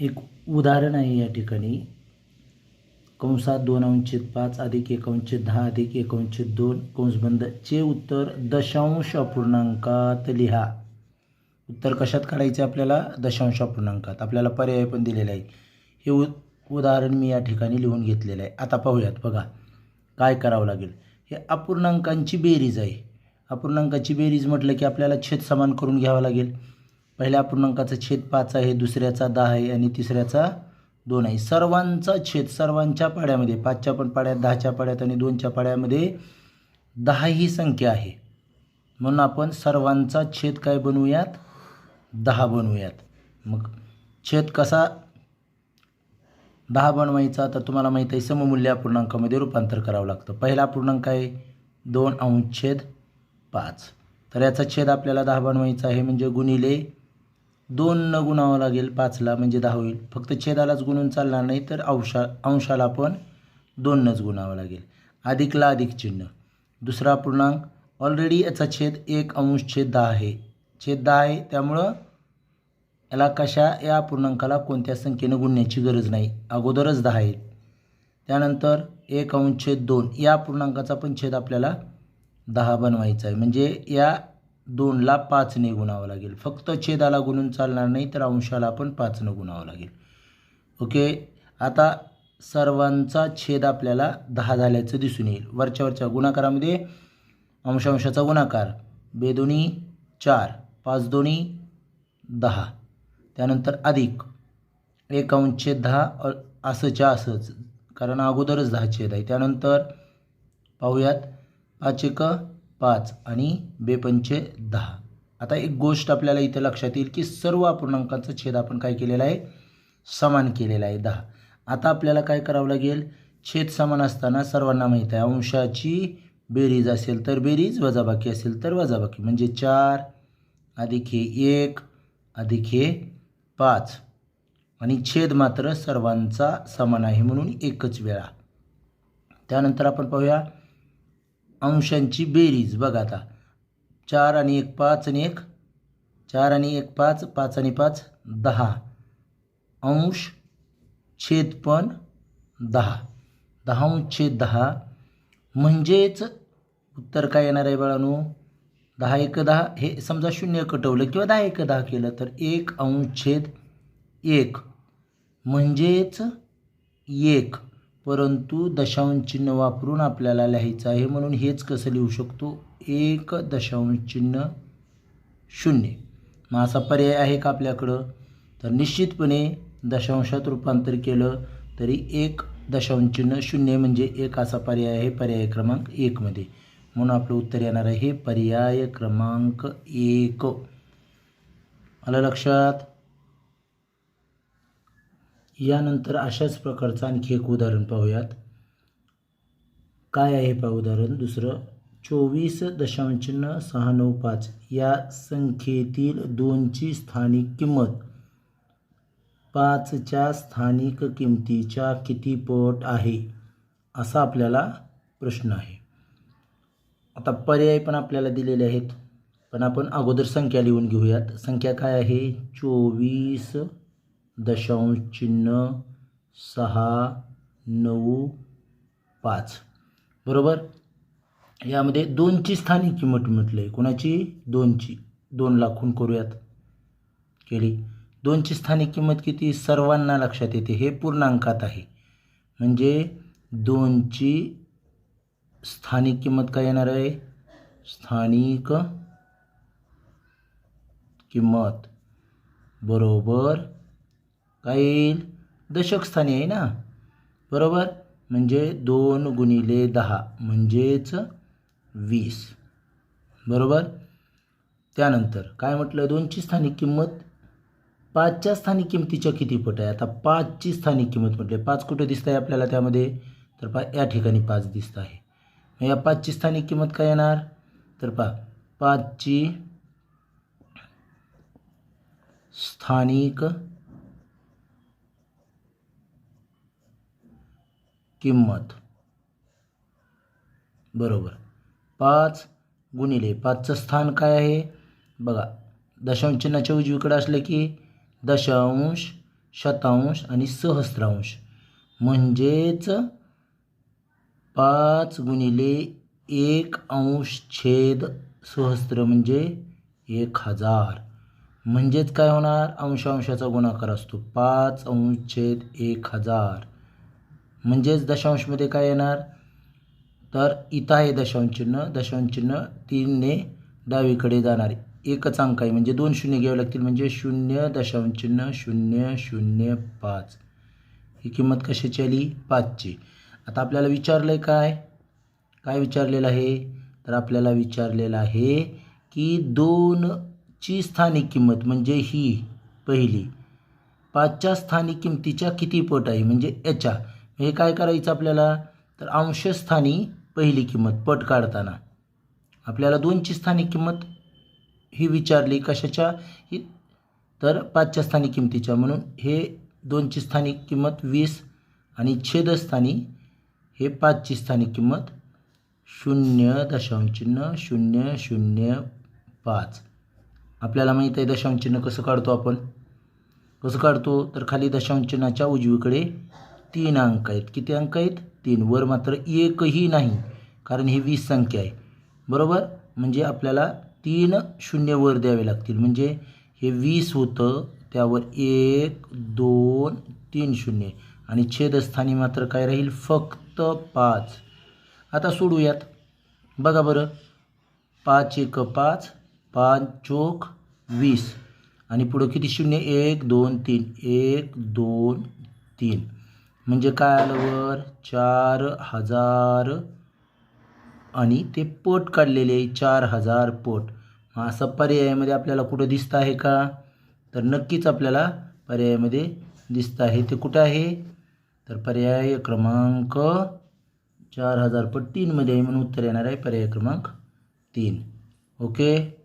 एक उदाहरण आहे या ठिकाणी. कंसात दोन अंशित पाच अधिक एक दहा अधिक एक दोन. कंसबंद चे उत्तर दशांश अपूर्णांकात लिहा. उत्तर कशात काढायचे आपल्याला? दशांश अपूर्णांकात आपल्याला पर्याय पण दिलेला आहे. हे उ उदाहरण मी या ठिकाणी लिहून घेतलेलं आहे. आता पाहूयात बघा. काय करावं लागेल? हे अपूर्णांकांची बेरीज आहे. अपूर्णांकाची बेरीज म्हटलं की आपल्याला छेद समान करून घ्यावा लागेल. पहिल्या पूर्णांकाचा छेद पाच आहे दुसऱ्याचा दहा आहे आणि तिसऱ्याचा दोन आहे. सर्वांचा छेद सर्वांच्या पाड्यामध्ये पाचच्या पण पाड्यात दहाच्या पाड्यात आणि दोनच्या पाड्यामध्ये दहा ही संख्या आहे. म्हणून आपण सर्वांचा छेद काय बनवूयात? दहा बनवूयात. मग छेद कसा दहा बनवायचा? तर तुम्हाला माहीत आहे सममूल्य पूर्णांकामध्ये रूपांतर करावं लागतं. पहिला पूर्णांक आहे दोन अंशछेद पाच. तर याचा छेद आपल्याला दहा बनवायचा आहे म्हणजे गुणिले दोन न गुणावं लागेल पाचला म्हणजे दहा होईल. फक्त छेदालाच गुणून चालणार नाही तर अंशा अंशाला पण दोननंच गुणावं लागेल. अधिकला अधिक चिन्ह. दुसरा पूर्णांक ऑलरेडी याचा छेद एक अंश छेद दहा आहे. छेद दहा आहे त्यामुळं याला कशा या पूर्णांकाला कोणत्या संख्येनं गुणण्याची गरज नाही? अगोदरच दहा आहेत त्यानंतर एक अंश छेद दोन. या पूर्णांकाचा पण छेद आपल्याला दहा बनवायचा आहे. म्हणजे या दोनला पाचने गुणावं लागेल. फक्त छेदाला गुणून चालणार नाही तर अंशाला पण पाचनं गुणावं लागेल. ओके? आता सर्वांचा छेद आपल्याला दहा झाल्याचं दिसून येईल. वरच्या वरच्या गुणाकारामध्ये अंशांशाचा गुणाकार. बेदोनी चार पाच दोन्ही दहा. त्यानंतर अधिक. एक अंशे दहा असंच्या असंच. कारण अगोदरच दहा छेद आहे. त्यानंतर पाहूयात. पाच एक पाच आणि बेपंचे दहा. आता एक गोष्ट आपल्याला इथं लक्षात येईल की सर्व अपूर्णांकांचा छेद आपण काय केलेला आहे? समान केलेला आहे दहा. आता आपल्याला काय करावं लागेल? छेद समान असताना सर्वांना माहीत आहे अंशाची बेरीज असेल तर बेरीज वजाबाकी असेल तर वजाबाकी. म्हणजे चार अधिक हे एक अधिक हे पाच. आणि छेद मात्र सर्वांचा समान आहे म्हणून एकच वेळा. त्यानंतर आपण पाहूया अंशांची बेरीज. बघा आता. चार आणि एक पाच आणि एक. चार आणि एक पाच पाच आणि पाच दहा. अंश छेद पण दहा. दहा अंश छेद दहा. म्हणजेच उत्तर काय येणार आहे बाळानो? दहा एक दहा. हे समजा शून्य कटवलं किंवा दहा एक दहा केलं तर एक अंश छेद एक. म्हणजेच एक. परंतु दशांश चिन्ह वापरून आपल्याला लिहायचं आहे म्हणून हेच कसं लिहू शकतो? एक दशांश चिन्ह शून्य. मग असा पर्याय आहे का आपल्याकडं? तर निश्चितपणे दशांशात रूपांतर केलं तरी एक दशांश चिन्ह शून्य म्हणजे एक असा पर्याय आहे पर्याय क्रमांक एकमध्ये म्हणून आपलं उत्तर येणार आहे पर्याय क्रमांक एक. आलं लक्षात? यानंतर अशाच प्रकारचं आणखी एक उदाहरण पाहूयात. काय आहे पहा उदाहरण? दुसरं चोवीस दशांश सहा नऊ पाच या संख्येतील दोनची स्थानिक किंमत. पाचच्या स्थानिक किमतीच्या किती पट आहे? असा आपल्याला प्रश्न आहे. आता पर्याय पण आपल्याला दिलेले आहेत. पण आपण अगोदर संख्या लिहून घेऊयात. संख्या काय आहे? चोवीस दशांश चिन्ह सहा नऊ पाच. बरोबर? यामध्ये दोनची स्थानिक किंमत म्हटलं आहे कोणाची? दोनची. दोन लाखून करूयात. केली. दोनची स्थानिक किंमत किती? सर्वांना लक्षात येते. हे पूर्णांकात आहे. म्हणजे दोनची स्थानिक किंमत काय येणार आहे? स्थानिक किंमत. बरोबर? काय येईल दशक स्थानी आहे ना? बरोबर? म्हणजे दोन गुणिले दहा म्हणजेच वीस. बरोबर? त्यानंतर काय म्हटलं? दोनची स्थानिक किंमत? पाचच्या स्थानिक किमतीच्या किती पट आहे? आता पाचची स्थानिक किंमत म्हटले. पाच कुठे दिसत आहे आपल्याला त्यामध्ये? तर पा या ठिकाणी पाच दिसत आहे. मग या पाचची स्थानिक किंमत काय येणार? तर पा पाचची स्थानिक किंमत. बरोबर. पाच गुणिले पाचचं स्थान काय आहे? बघा दशांश चिन्हाच्या उजवीकडे असलं की दशांश शतांश आणि सहस्रांश म्हणजेच पाच गुणिले एक अंश छेद सहस्त्र म्हणजे एक हजार. म्हणजेच काय होणार? अंशांशाचा गुणाकार असतो. पाच अंश छेद एक हजार. म्हणजेच दशांशमध्ये काय येणार? तर इथं आहे दशांश चिन्ह दशांश चिन्ह तीनने डावीकडे जाणार. एकच अंक आहे म्हणजे दोन शून्य घ्यावे लागतील म्हणजे शून्य दशांश चिन्ह शून्य शून्य पाच. ही किंमत कशाची आली? पाचची. आता आपल्याला विचारलं आहे काय? काय विचारलेलं आहे? तर आपल्याला विचारलेलं आहे की दोनची स्थानिक किंमत म्हणजे ही पहिली. पाचच्या स्थानिक किंमतीच्या किती पट आहे? म्हणजे याच्या. हे काय करायचं आपल्याला? तर अंशस्थानी पहिली किंमत पट काढताना. आपल्याला दोनची स्थानिक किंमत ही विचारली कशाच्या? ही तर पाचच्या स्थानिक किंमतीच्या. म्हणून हे दोनची स्थानिक किंमत वीस आणि छेदस्थानी हे पाचची स्थानिक किंमत शून्य दशांचिन्ह शून्य शून्य पाच. आपल्याला माहीत आहे दशांचिन्ह कसं काढतो आपण? कसं काढतो? तर खाली दशांशचिन्हाच्या उजवीकडे तीन अंक आहेत. किती अंक आहेत? तीन. वर मात्र एकही नाही. कारण ही वीस संख्या आहे. बरोबर? म्हणजे आपल्याला तीन शून्य वर द्यावे लागतील. म्हणजे हे वीस होतं त्यावर एक दोन तीन शून्य. आणि छेदस्थानी मात्र काय राहील? फक्त पाच. आता सोडूयात. बघा बरं. पाच एक पाच पाच चोक वीस. आणि पुढं किती? शून्य एक दोन तीन. एक दोन तीन. म्हणजे काय आलं वर? चार हजार. आणि ते पोट काढलेले आहे चार हजार पोट. मग असं पर्यायामध्ये आपल्याला कुठं दिसतं आहे का? तर नक्कीच आपल्याला पर्यायामध्ये दिसतं आहे. ते कुठं आहे? तर पर्याय क्रमांक चार हजार पट तीनमध्ये आहे म्हणून उत्तर येणार आहे पर्याय क्रमांक तीन. ओके?